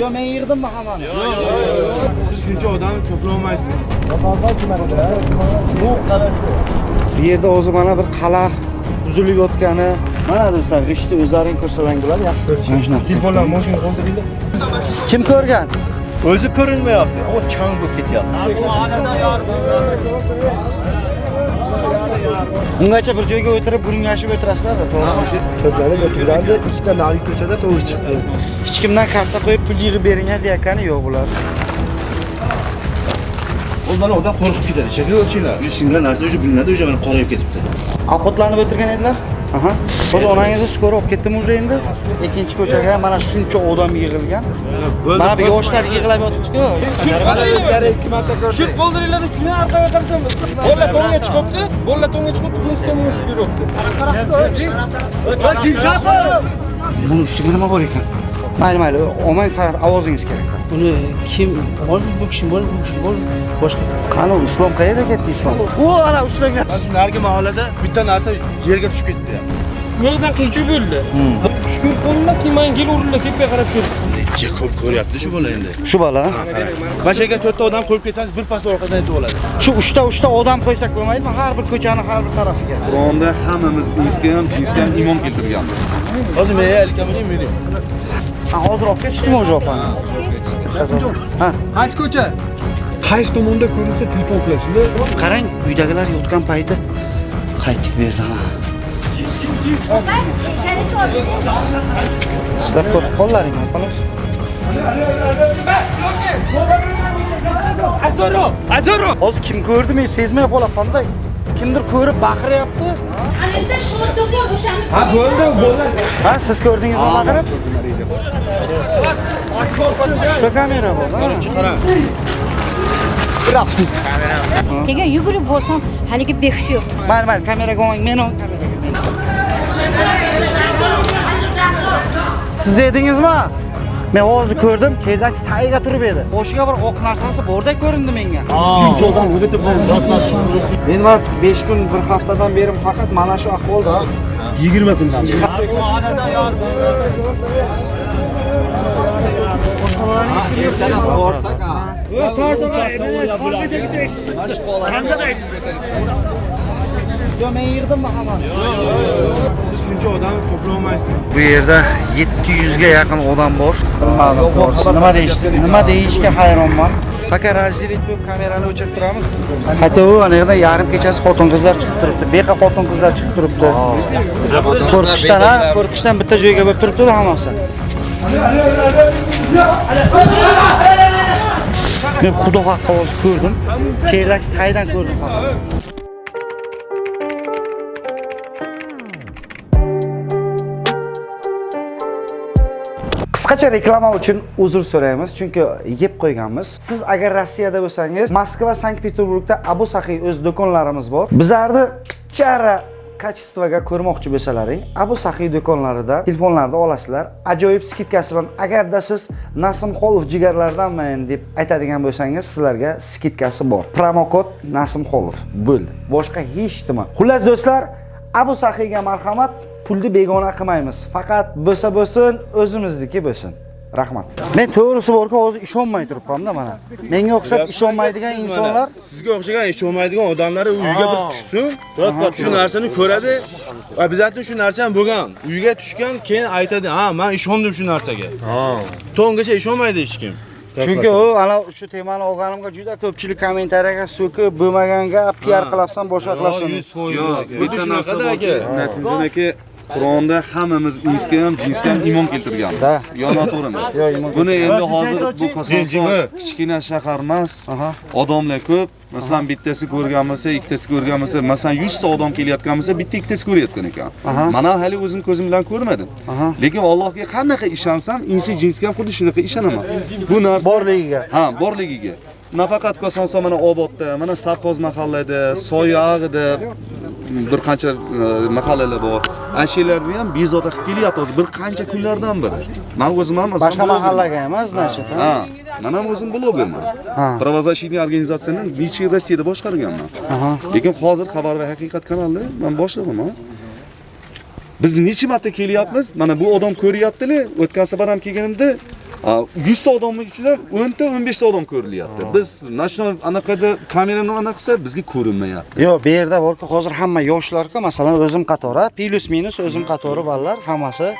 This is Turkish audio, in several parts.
Yo men yig'dimmi hammani? Siz shuncha odam to'plaolmaysiz. Bu yerda o'zi mana bir qal'a buzilib yotgani mana do'stlar g'ishtni o'zlaring ko'rsalang bo'ladi yaxshi. Mana shunaqa. Telefonlar moshina qoldiringlar. Kim ko'rgan? O'zi ko'rinmayapti, ammo chang bo'lib ketyapti. Bungacha bir joyga o'tirib guring yashib o'tirasizlar to'g'rimi? Qizni o'tirganda ikkita narigi ko'chada tovush chiqdi. Hech kimdan karta qo'yib pul yig'ib beringlar deyotgani yo'q bular. O'zlari odam qo'rqib ketadi. Chekib o'tinglar. Shunga narsa o'sha bilinadi, o'sha qarayib ketibdi. Ovqatlanib o'tirgan edilar? Aha. O'zi onangizni skor olib ketdimi уже endi? Ikkinchi ko'chaga mana shuncha odam yig'ilgan. Mana bu yoshlar yig'ilib yotibdi-ku. Tushib qoldiringlar uchun orqaga qarasam. Bolla to'nga chiqibdi. Bolla to'nga chiqib, bunisi tomon mushuk yuribdi. Buni ustiga nima bor ekan? Mayli, mayli, olmang faqat ovozingiz kerak. Buni kim bor bu kishi bor bu kishi bor boshqa Qani islom qayerga ketdi islom? U ana ushlangan. Mana shu narigi mahallada bitta narsa yerga tushib ketdi. Bu yerdan qiyichuv bo'ldi. Shukur qo'llar keyin kel urilib tepaga qarab tushirdi. Necha ko'p ko'ryapti shu bola endi. Shu bola. Mana shu yerga to'rtta odam qo'yib ketsangiz bir pas orqadan yetib oladi. Shu uchta uchta odam qo'ysak bo'lmaydimi? Har bir ko'chani har bir tarafiga. Qur'onda hammamiz insga ham jinsga ham iymon keltirganmiz. Hozir men alkamining meni. Hozir ketishdimi o'sha opani? Qaysi ko'cha? Qaysi tomonda ko'rinsa telefon qilasizlar. qarang, uydagilar yotgan payti qaytib berdilar. Sizlar qo'rqib qollaringmi, opalar? Azoro! Azoro! Hozir kim ko'rdi men sezmay qolyapman-da. Kimdir ko'rib baqiryapti. O'shani Ha, bo'ldi, bo'ldi. Ha, siz ko'rdingizmi baqirib? Uchta kamera bor. ha? Qara. keyin yugurib bo'lsam haligi behush yo'q Mayli, mayli, kameraga olmang, meni ol kameraga. Siz edingizmi? Men hozir ko'rdim, cherdakni tagiga turib edi. Boshiga bir oq narsasi borda ko'rindi menga. Chunki o'zim o'tib Men va 5 kun, 1 haftadan beri faqat mana shu ahvolda 20 kundan. borsak ha. Yo, sarsoqa, mana sarqacha kecha ekspert. Sanga da ekspert. Yo, men. 500. odam toprağım. Bu yerda 700 ga yaqin odam bor. Bilmadim to'g'risi. Nima deyishdi? Nima deyishga hayronman. Пока razzilik bo'lib kamerani o'chirib turamiz. Hatto bu anaqa yarim kechasi xotin-qizlar chiqib turibdi. Beqa xotin-qizlar chiqib turibdi. Qo'rqishdan, ha, qo'rqishdan bitta joyga bo'lib turibdi hammasi. Men xudo haqqi hozir ko'rdim. Cherdaki taydan ko'rdim faqat. Qisqacha reklama uchun uzr so'raymiz, chunki yeb qo'yganmiz. Siz agar Rossiyada bo'lsangiz, Moskva, Sankt-Peterburgda Abu Sahiy o'z do'konlarimiz bor. Bizlarni chara kачествоga ko'rmoqchi bo'lsalaring, Abu Sahiy do'konlarida telefonlarda olasizlar. Ajoyib skidkasi bilan agarda siz Nasimxolov jigarlardanman deb aytadigan bo'lsangiz, sizlarga skidkasi bor. Promokod Nasimxolov bo'ldi. Boshqa hech nima. Xullas do'stlar, Abu Sahiyga marhamat, pulni begona qilmaymiz. Faqat bo'lsa bo'lsin, o'zimizniki bo'lsin. Rahmat. Men to'g'risi borku hozir ishonmay turibman-da mana. Menga o'xshab ishonmaydigan insonlar sizga o'xshagan ish olmaydigan odamlar uyiga bir tushsin. Shu narsani ko'radi. Обязательно shu narsa ham bo'lgan. Uyiga tushgan, keyin aytadi, "Ha, men ishondim shu narsaga." Ha. To'ngacha ishonmaydi hech kim. Chunki u ana shu temani olganimga juda ko'pchilik kommentariyaga so'kib bo'lmagan gap, PR qilapsan, boshqa qilapsan. Xuddi shunaqada aka. Nasimjon aka Qur'onda hammamiz insga ham jinsga ham iymon keltirganmiz. Yo noto'g'rimi? Yo, iymon Buni endi hozir bu Kosonson kichkina shahar emas. Odamlar ko'p. Masalan, bittasi ko'rgan bo'lsa, ikkitasi ko'rgan bo'lsa, masalan 100 ta odam kelayotgan bo'lsa, bitta ikkitasi ko'rayotgan ekan. Mana hali o'zim ko'zim bilan ko'rmadim. Lekin Allohga qanaqa ishonsam, insi jinsga ham xuddi shunaqa ishonaman. Bu narsa Borligiga. Ha, borligiga. Nafaqat Kosonson mana Obodda, mana Sarqoz mahallada, Soyog'ida bir qancha e, mahallalar bor. Ashiylarni ham bezovta qilib kelyapti hozir bir qancha kunlardan beri. Men o'zim ham masalan Boshqa blogerman. mahallaga emas, значит. ha? Ha, men ham o'zim blogerman. Ha. Правозащитный organizatsiyani Vichy Rossiyada boshqarganman. Aha. Lekin hozir xabar va haqiqat kanalida men boshlig'iman. Biz necha marta kelyapmiz? Mana bu odam ko'ryaptili. O'tgan safar ham kelganimda A, 100 ta odamning ichida 10 ta 15 ta odam ko'rilyapti. Biz national anaqada kamerani anaqa qilsa bizga ko'rinmayapti. Yo'q, bu yerda borku hozir hamma yoshlar-ku, masalan, o'zim qatori, plus minus o'zim qatori bolalar hammasi.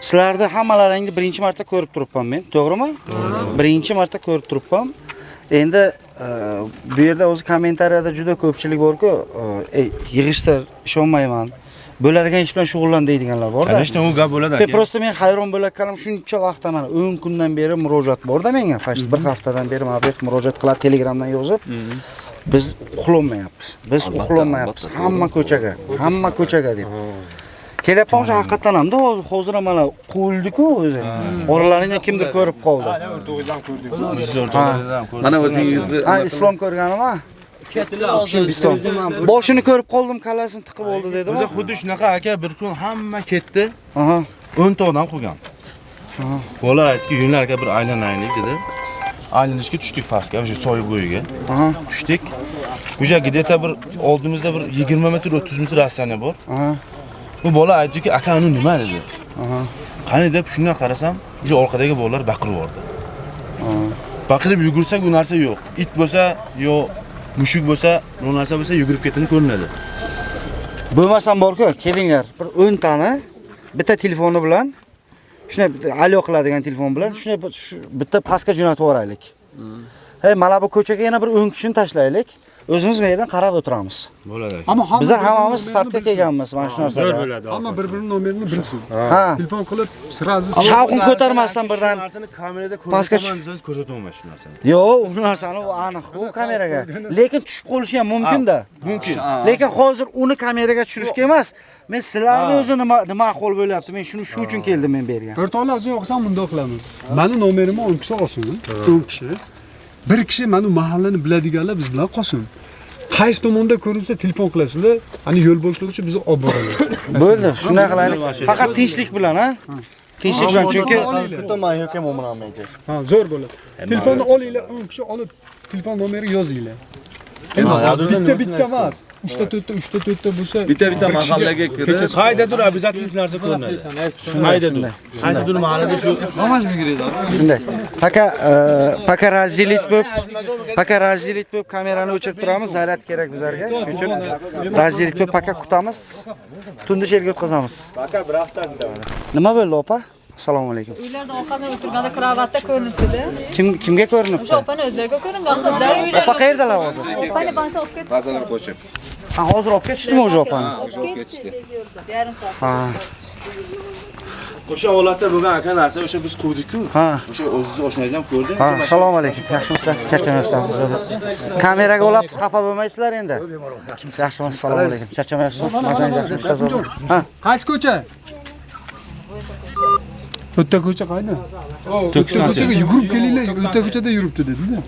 Sizlarni hammalaringni birinchi marta ko'rib turibman men, to'g'rimi? Birinchi marta ko'rib turibman. Endi e, bu yerda o'zi kommentariyada juda ko'pchilik borku, e, ey, yig'ishtir, ishonmayman Bo'ladigan ish bilan shug'ullan deydiganlar bor-da. Конечно, u gap bo'ladi E, aka. Просто men hayron bo'layotganim shuncha vaqtda mana 10 kundan beri murojaat borda menga. Faqat bir haftadan beri mana bu yoqqa murojaat qilib Telegramdan yozib. Biz uxlolmayapmiz. Biz uxlolmayapmiz. Hamma ko'chaga, hamma ko'chaga deb. Kelyapman o'sha haqiqatan hamda hozir hozir ham mana qo'yildi-ku o'zi. Oralaringdan kimdir ko'rib qoldi. Biz o'rtalardan ko'rdik. Mana o'zingizni Ha, islom ko'rganim kim piston. Boshini ko'rib qoldim, kallasini tiqib oldi dedi. O'zi xuddi shunaqa aka, bir kun hamma ketdi. Aha. 10 ta odam qolgan. Bola aytdiki, "Yunglar aka bir aylanaylik" dedi. Aylanishga tushdik pastga, o'sha soy bo'yiga. Aha. Tushdik. O'sha gideta bir oldimizda bir 20 metr, 30 metr rastlana bor. Aha. Bu bola aytdiki, "Aka, uni nima?" dedi. Aha. Qani deb shundan qarasam, o'sha orqadagi bolalar baqirib yubordi. Baqirib yugursak u narsa yo'q. It bo'lsa, yo'q, mushuk bo'lsa, bu narsa bo'lsa yugurib ketini ko'rinadi. Bo'lmasam borku, kelinglar. Bir 10 tani bitta telefoni bilan shunday alo qiladigan telefon bilan shunday bitta pastga jo'natib yuboraylik. Hey, mana bu ko'chaga yana bir 10 kishini tashlaylik. O'zimiz bu yerdan qarab o'tiramiz. Bo'ladi. Ammo hamma bizlar hammamiz startga kelganmiz mana shu narsaga. Nomerini bilsin. Ha. Telefon qilib sirazi shavqin ko'tarmasdan birdan narsani kamerada ko'rsataman desangiz ko'rsataman shu narsani. Yo'q, u narsani u aniq u kameraga. Lekin tushib qolishi ham mumkin-da. Mumkin. Lekin hozir uni kameraga tushirishga emas, men sizlarni o'zi nima nima ahvol bo'lyapti, men shuni shu uchun keldim men bergan. To'rtovlab o'zing yo'qsan bundoq qilamiz. Mani nomerimni 10 kishi olsin. 10 kishi. Bir kishi mana mahallani biladiganlar biz bilan qolsin. Qaysi tomonda ko'rinsa telefon qilasizlar. Ani yo'l boshlovchi bizni olib boradi. Bo'ldi, shunday qilaylik. Faqat tinchlik bilan, ha? Tinchlik bilan chunki Ha, zo'r bo'ladi. Telefonni olinglar, 10 kishi olib telefon nomeri yozinglar. Bitti bitmez. Üçte tötte, üçte tötte bu se. Bite bite mahalleye girer. Haydi dur abi zaten ilk narsa kılın. Haydi dur. Haydi dur mahallede şu. Mamaj mı gireydi abi? Şimdi. Paka, e, paka razilit bu. Paka razilit bu kameranı uçurup duramız. Zahret gerek biz arka. Şu razilit bu paka kutamız. Tunduş el göt kazamız. Paka bırak da. Ne mi böyle opa? Assalomu alaykum. Uylarda ovqatlar o'tirganda kravatda ko'rinibdi-da. Kim kimga ko'rinibdi? O'sha opani o'zlariga ko'ringan qizlar. Opa qayerdalar hozir? Opani bansa olib ketdi. Ha, hozir olib ketishdimi o'sha opani? Olib ketdi. Yarim soat. Ha, o'sha holatda bo'lgan aka narsa o'sha biz quvdik-ku. ha. O'sha o'zingiz oshnangiz ham ko'rdi. Ha, assalomu alaykum. Yaxshimisizlar? Charchamayapsizmi? Kameraga olib xafa bo'lmaysizlar endi. Yaxshimisiz? Assalomu alaykum. Charchamayapsizmi? Mazangiz yaxshimisiz? zo'r? Ha, qaysi ko'cha? O'tta ko'cha qayda? O'tta ko'chaga yugurib kelinglar, o'tta ko'chada yuribdi dedi-da.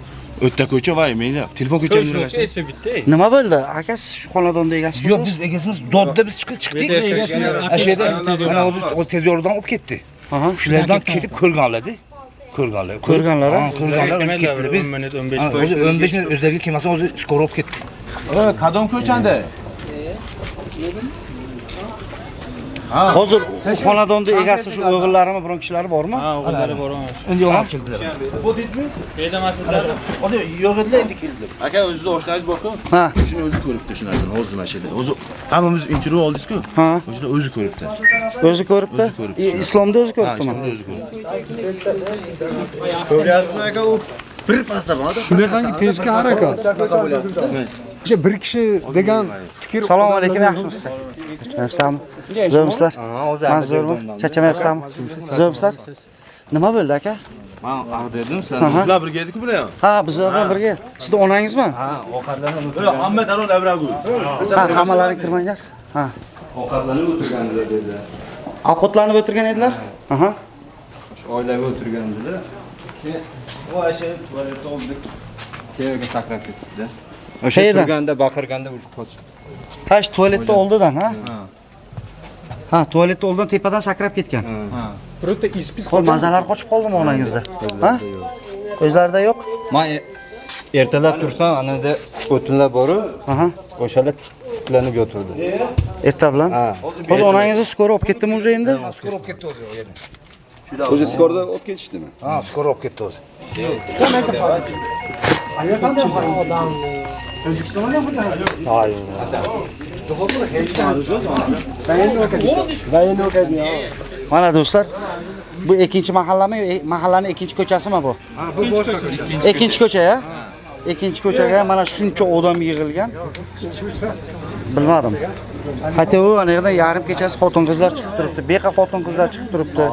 O'tta ko'cha va mayli. Telefon ko'chaga yurgashdi. nima bo'ldi? Aka siz shu xonadonda egasizmi? Yo'q, biz egasimiz dodda biz chiqib chiqdik. Ana shu yerda mana o'zi o tez yordam olib ketdi. Aha. Shulardan ketib ko'rganlar-da. Ko'rganlar. Ko'rganlar, ha? Ha, ko'rganlar o'zi ketdilar. Biz ha, o'zi 15 minut o'zlariga kelmasa o'zi skor olib ketdi. Ko'chanda. Hozir u xonadonda egasi shu o'g'illarimi, biron kishilari bormi? Endi yo'q keldilar. Hozir yo'q edilar, endi keldilar. Aka o'zingiz oshnangiz bor-ku. Ha. Shuni o'zi ko'ribdi shu narsani. Hozir mana shu yerda. O'zi hammamiz intervyu oldingiz-ku. Ha. O'shida o'zi ko'ribdi. O'zi ko'ribdi. O'zi Islomda o'zi Ha, ko'ribdimi? shuni o'zi ko'ribdi. Shunaqangi tezkor harakat. O'sha bir kishi degan fikr Assalomu alaykum, yaxshimisizlar? Charchamayapsizmi? Zo'rmisizlar? Men zo'rman. Charchamayapsizmi? Zo'rmisizlar? Nima bo'ldi aka? Men ag'dirdim sizlarni. Siz bilan birga edik-ku bular ham. Ha, biz bilan birga. Sizni onangizmi? Bular hamma darrov labragu. Ha, hammalaring kirmanglar. Ha. Ovqatlanib o'tirgan edilar? Aha. Oilaga o'tirganimizda u asha tualetda oldik. Keyaga sakrab ketibdi. O'sha Qayerdan? turganda baqirganda urib qochdi. Ha, shu tualetda oldidan, ha? Ha, tualetda oldidan tepadan sakrab ketgan. birorta ispis Qo'l mazalar qochib qoldimi onangizda? Ha? O'zlarida yo'q? Men ertalab tursam, anada o'tinlar boru, Aha. o'shalar titlanib yotirdi. Erta bilan. Hozir onangizni skor olib ketdimi уже endi? Skor olib ketdi o'zi. O'zi skorda o'tib ketishdimi? Ha, skor olib ketdi o'zi. Mana do'stlar, bu ikkinchi mahallami, e- mahallani ikkinchi ko'chasimi bu? Ha, bu ikkinchi ko'cha ya? Ikkinchi ko'chaga mana shuncha odam yig'ilgan. Bilmadim. Hatto u ana yerda yarim kechasi xotin qizlar chiqib turibdi. Beqa xotin qizlar chiqib turibdi.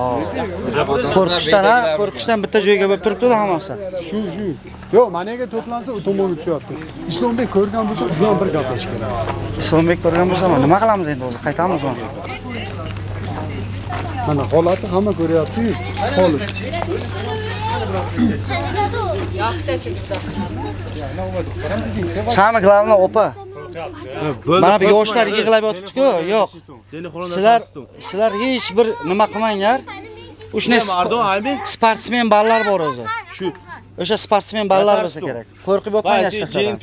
Qo'rqishdan, ha, qo'rqishdan bitta joyga bo'lib turibdi hammasi. Shu, shu. Yo'q, mana yerga to'plansa u tomonga tushyapti. Islombek ko'rgan bo'lsa, bilan bir gaplashish kerak. Islombek ko'rgan bo'lsa, nima qilamiz endi o'zi? Qaytamizmi? Mana holatni hamma ko'ryapti-yu. Xolis. Sami glavni opa. Mana bu yoshlar yig'lab yotibdi-ku, yo'q. Sizlar sizlar hech bir nima qilmanglar. Aybi. sportsmen ballar bor o'zi. Shu. O'sha sportsmen ballar bo'lsa kerak. Qo'rqib yotmanglar hech narsadan.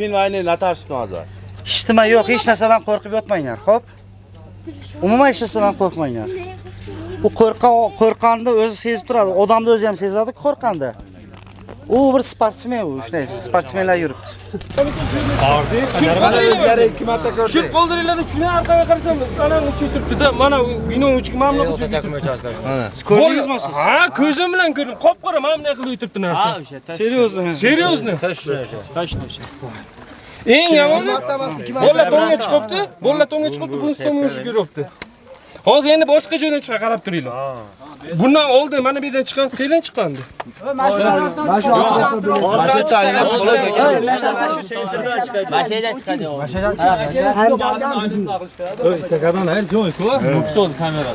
Hech nima yo'q, hech narsadan qo'rqib yotmanglar, xo'p? Umuman hech narsadan qo'rqmanglar. Bu qo'rqan qo'rqanni o'zi sezib turadi. Odamni o'zi ham sezadi qo'rqanda. U bir sportsmen u, shunday sportsmenlar yuribdi. Shu qoldiringlarni shuni orqaga qarasam, ana uchi turibdi-da, mana bino uchi mana bunaqa uchi Ko'rdingizmi siz? Ha, ko'zim bilan ko'rdim. Qop-qora mana bunday qilib o'tiribdi narsa. Seryozni. Seryozni. Eng yomoni bola to'nga chiqibdi, bola to'nga chiqibdi, bunisi to'nga ushib yuribdi. Hozir endi boshqa joydan chiqa qarab turinglar. Bundan oldin mana bu yerdan chiqqan, qayerdan chiqqandi? Hozir chaynab xolos ekan. Itakadan her joy ku. Muktoz kamera.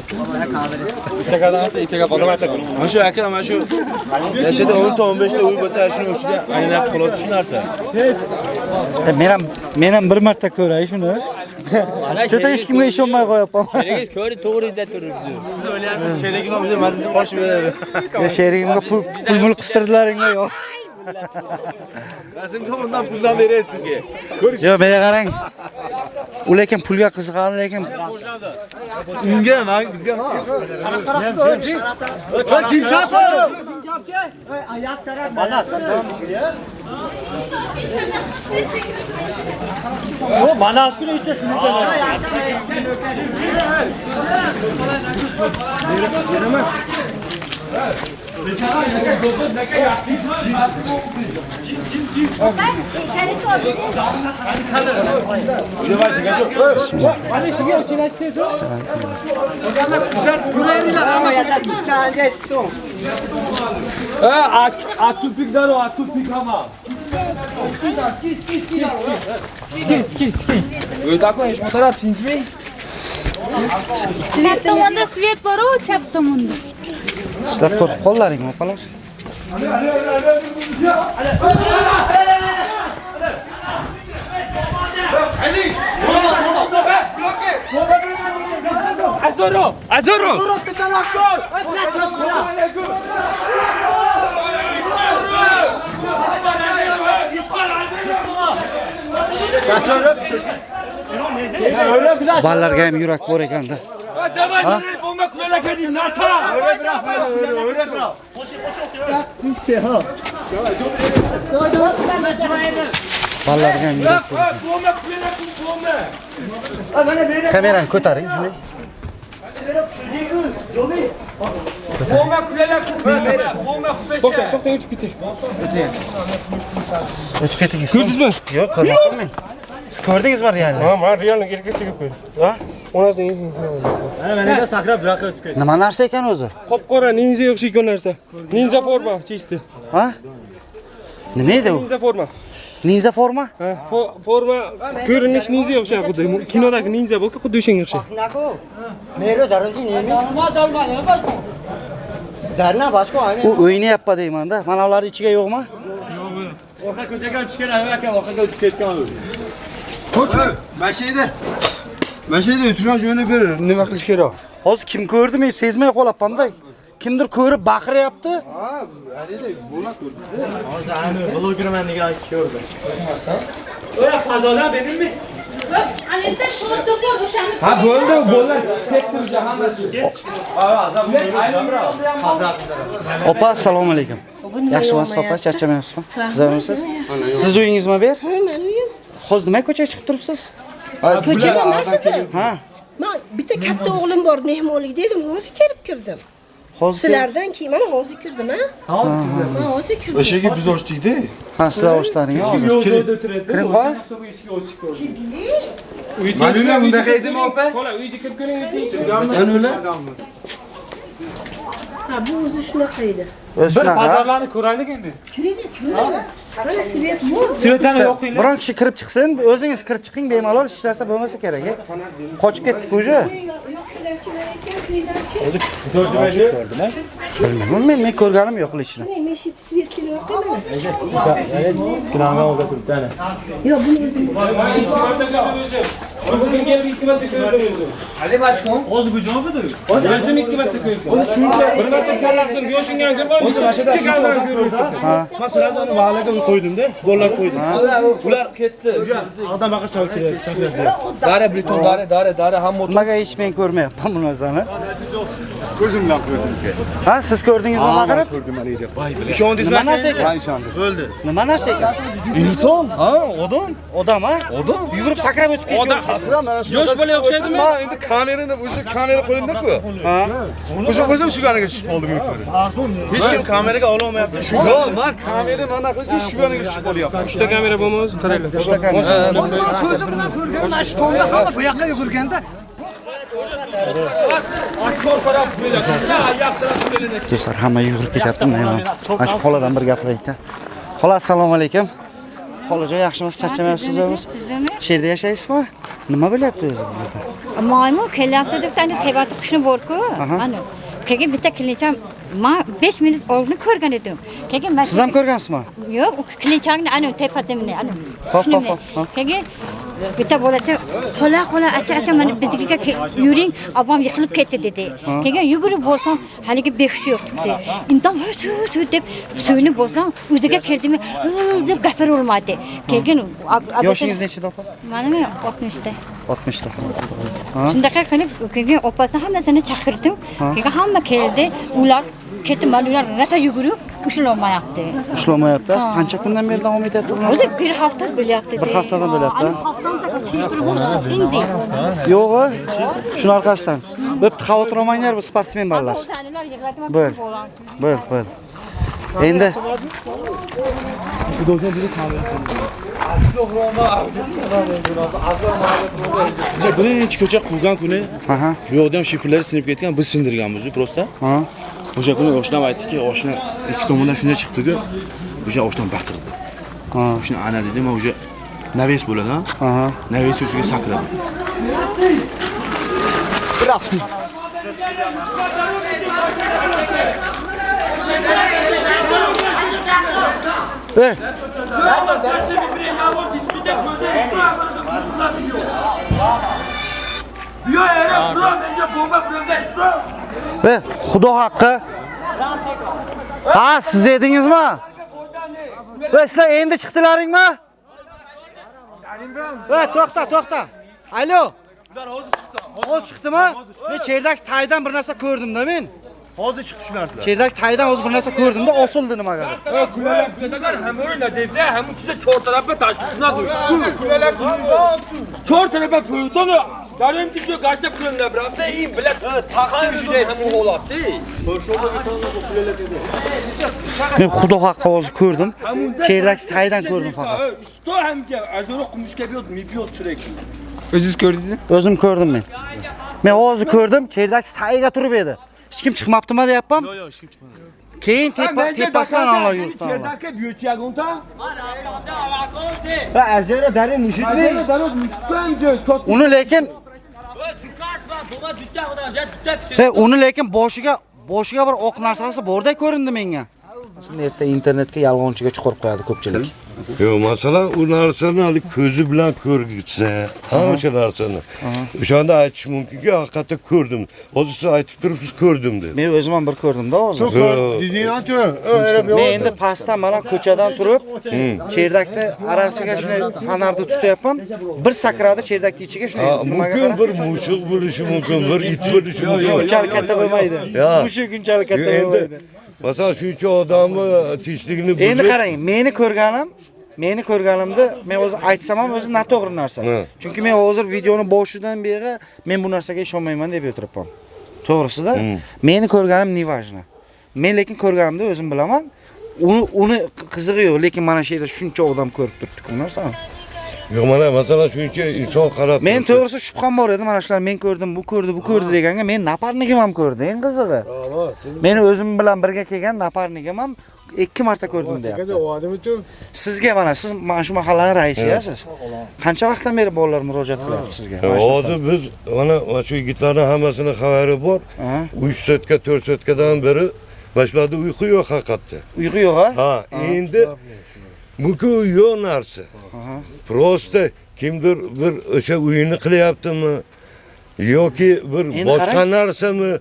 Itakadan itaga bolam aytadi. Mana shu aka mana shu yashada 10 ta 15 ta uy bo'lsa shuni ichida aylanib xolos shu narsa. E, Men ham men ham bir marta ko'ray shuni. Hech kimga ishonmay qo'yapman. Ko'ri to'g'rida turibdi. Sherigim bizni mazasi qochib beradi. Ya sherigimga pul pul mul qistirdilaringmi yo'q? Rasm tomondan puldan berasizga. Yo'q, menga qarang. U lekin pulga qiziqadi, lekin Unga, men bizga O bana askıra içe şunu kadar. Yürü, yürü. Atupik daro, atupik ama. Chap tomonda svet bor-ku, chap tomonda. Sizlar qo'rqib qollaringmi, opalar? Azoro, Azoro. Ballarga ham yurak bor ekanda devam edin bomba kulele kedim nata. Öyle bırak ben öyle öyle bırak. Koşu koşu okuyor. Ya kimse ha. Devam devam. Ballardan yürek koydu. Bomba kulele bomba. Kameranı kotarın şimdi. Ötüp eti gitsin. Gördünüz mü? Yok, korkma. Yok. Ko'rdingizmi? Yo'q, ko'rmadim men. Siz ko'rdingizmi realni? Ha, men realni erga chekib qo'ydim. Ha? Onasi Nima narsa ekan o'zi? qop-qora ninja o'xshaygan narsa. Ninja forma, чисто. Ha? Nima edi u? Ninja forma. Ninja forma? Ha, fo- forma ko'rinish ninja o'xshaydi xuddi. Kinodagi ninja bo'lku, xuddi o'shanga o'xshaydi. U o'ynayapti deymanda. Mana ular ichiga yo'qmi? Orqa ko'chaga o'tish kerak aka, orqaga o'tib ketgan u. Shu yerda. Mana shu yerda o'tirgan joyini bir nima qilish kerak? Hozir kim ko'rdi men sezmay qolyapman-da. Kimdir ko'rib baqiryapti. Oya, fazolar benimmi? Anenda sho'r do'kon o'shani. Ha bo'ldi, bo'ldi. Tek turja hammasi. Opa, assalomu alaykum. Yaxshimisiz opa, charchamayapsizmi? Tuzamisiz? Sizni uyingizmi bu yer? Ha, meni uyim. Hozir nima ko'chaga chiqib turibsiz? Ko'chaga emas edi. Ha, Men bitta katta o'g'lim bor, mehmonlik dedim, hozir kelib kirdim. hozir. Sizlardan keyin mana hozir kirdim, ha? Hozir kirdim. Ha, hozir kirdim. O'shaga biz ochdikda. Ha, sizlar oshlaring. Kiring qo'y. Manula bunaqa edimi, opa? Xola, uyga kirib ko'ring. Ha, bu o'zi shunaqa edi. Bir Özşuna ha. pazarlarını kuraylık indi. Kirli kirli. Böyle sivet mor. Sivetani yok indi. Biron kishi kirib chiqsin, o'zingiz kirib chiqing, bemalol ishlarsa bo'lmasa kerak. e. Qochib ketdik o'zi. Yok kilerçiler, kilerçiler. Bilmayman men, men ko'rganim yo'q ishini. Ne meşit sivet kirli yok değil mi? Planı orada bir tane. Yok bunu özüm. Hali başkom. O'z gujomidir. O'zim ikki marta ko'yib. Shuncha bir marta kallasini bo'shingan kun bor. O zaman arkadaş hiç oradan koydu ha. Mesela onu bağlaga koydum da gollar koydum. Ular ketdi. Adam akı sakirer, sakirer. Dare bütün dare dare dare ham motor. Maga hiç ben görmeyapman bu narsani. Ko'zimdan ko'rdim ki. Ha, siz ko'rdingizmi nima qilib? Ko'rdim haligi. Voy bilay. Ishondingizmi? Nima narsa ekan? Ha, ishondim. Bo'ldi. Nima narsa ekan? Inson, ha, odam. Odam, ha? Odam. Yugurib sakrab o'tib ketgan. Odam. Sakrab mana shu. Yosh bola o'xshaydimi? Ha, endi kamerani o'sha kamera qo'limda-ku. Ha. O'sha o'zim shu ganiga tushib qoldim. Hech kim kameraga ololmayapti. Shu yo'q, men kamera mana qilishga shu kaniga tushib qolyapman. Uchta kamera bo'lmasa, qaranglar. Uchta kamera. ko'zim bilan ko'rganim mana shu tomda hamma bu yoqqa yugurganda Do'stlar, hamma yugurib ketyapti. Mana mana shu xoladan bir gapiraylik-da. Xola, assalomu alaykum. Xolajon, yaxshimisiz? Charchamayapsiz o'zingiz? Shu yerda yashaysizmi? Nima bo'lyapti o'zi bu yerda? maymun kelyapti deb tani kayvati qushni borku ana keyin bitta kelincham man besh minut oldin ko'rgan edim. Keyin man Siz ham ko'rgansizmi? yo'q u kelinchamni ana tepadimni ana Hop, hop, hop, keyin bitta bolasi xola xola acha acha mana biznikiga yuring obam yiqilib ketdi dedi. Keyin yugurib bo'lsam haligi behush yo'q tu tu deb suvni bo'lsam o'ziga kirdimi deb gapirolmadi keyin ab- ab- Yoshingiz nechida opa? mani oltmishda 60 ta. shunaqa qilib keyin opasini hammasini chaqirdim keyin hamma keldi ular ketdi mana ular rosa yugurib ushlolmayapti Ushlamayapti. Qancha kundan beri davom etyapti bu narsa? o'zi bir hafta bo'lyapti Bir haftadan bo'lyapti, indi Yo'q, shuni orqasidan. Bo'pti, xavotir olmanglar, bu sportsmen bolalar. Bo'l. Bo'l, bo'l. Endi birinchi ko'cha qurgan kuni Aha. bu yoqda ham shifrlari sinib ketgan, biz sindirganmiz просто. Ha. O'sha kuni oshnam aytdiki, oshna ikki tomondan shunday chiqdi-ku, o'sha oshnam baqirdi. Ha. Shuni ana dedi, men o'sha naves bo'ladi, ha? Aha. Naves ustiga sakradi. Ey, Ey, Xudo haqqi. Ha, siz edingizmi? Ey, sizlar endi chiqdilaringmi? Ey, to'xta, to'xta. Alo. Ular hozir chiqdi. Hozir chiqdimi? Men cherdagi taydan bir narsa ko'rdim-da men. Hozir chiqdi shu narsalar. Cherdagi taydan hozir bir narsa ko'rdim-da, osildi nimagadir. Kuleler kuleler hem öyle dedi hem size çor tarafa taşkına düştü. Çor tarafa pıytonu. Yarın diyor kaçta kuleler bıraktı iyi bilet. Taksir şuraya hem oğlak değil. Men Xudo haqqi hozir ko'rdim. Cherdagi taydan ko'rdim faqat. Sto hem ki azını okumuş yapıyordum yapıyordu sürekli. O'zingiz ko'rdingizmi? O'zim ko'rdim men. Men hozir ko'rdim, cherdagi tayiga turib edi. Hech kim chiqmabdimi deyapman. Yo'q, yo'q, hech kim chiqmadi. Keyin tepa tepasidan ollar yurtdan. İçerideki büyük yagunta. va azara darin mushukni Azını da yok müşküm diyor. Çok Uni lekin He, uni lekin boshiga boshiga bir oq narsasi borday ko'rindi menga. Sizin erta internetga yolg'onchiga chiqarib qo'yadi ko'pchilik. Yo, masalan, u narsani hali ko'zi bilan ko'rgitsa, hamma o'sha narsani. O'shanda aytish mumkinki, haqiqatda ko'rdim. Hozir siz aytib turibsiz ko'rdim deb. Men o'zim ham bir ko'rdim-da hozir. Men endi pastdan mana ko'chadan turib, cherdakni arasiga shunday fanarni tutyapman. Bir sakradi cherdakni ichiga shunday ha, mumkin bir mushuk bo'lishi mumkin, bir it bo'lishi mumkin. Unchalik katta bo'lmaydi. Ya. Mushuk unchalik katta bo'lmaydi. Mesela şu iki adamı tishligini Endi buzib, qarang, meni ko'rganim meni ko'rganimda men o'zi aytsam ham o'zi noto'g'ri narsa. Chunki men hozir videoni boshidan beri men bu narsaga ishonmayman deb o'tiribman. To'g'risida, hmm. meni ko'rganim nevajna. Men lekin ko'rganimda o'zim bilaman. Uni uni qizig'i yo'q, lekin mana shu yerda shuncha odam ko'rib turibdi bu narsani. Yo'q, mana masalan shuncha inson qarab Men to'g'risi shubham bor edi, mana shular men ko'rdim, bu ko'rdi, bu ko'rdi deganga men naparnigim ham ko'rdi, eng qizig'i. Meni o'zim bilan birga kelgan naparnigim ham ikki marta ko'rdim deyapti. Sizga mana siz mana shu mahallani raisiyasiz. Qancha vaqtdan beri bolalar murojaat qilyapti sizga? Hozir biz mana mana shu yigitlarni hammasini xabari bor. 3 sotka, 4 sotkadan beri boshlarda uyqu yo'q haqiqatda. Uyqu yo'q a? Ha, endi bu yo'q narsa. Prosta kimdir bir o'sha uyini qilyaptimi yoki bir boshqa narsami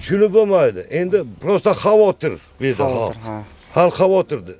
shuni bo'lmaydi. Endi prosta xavotir beda hal. Ha. Hal xavotirdi.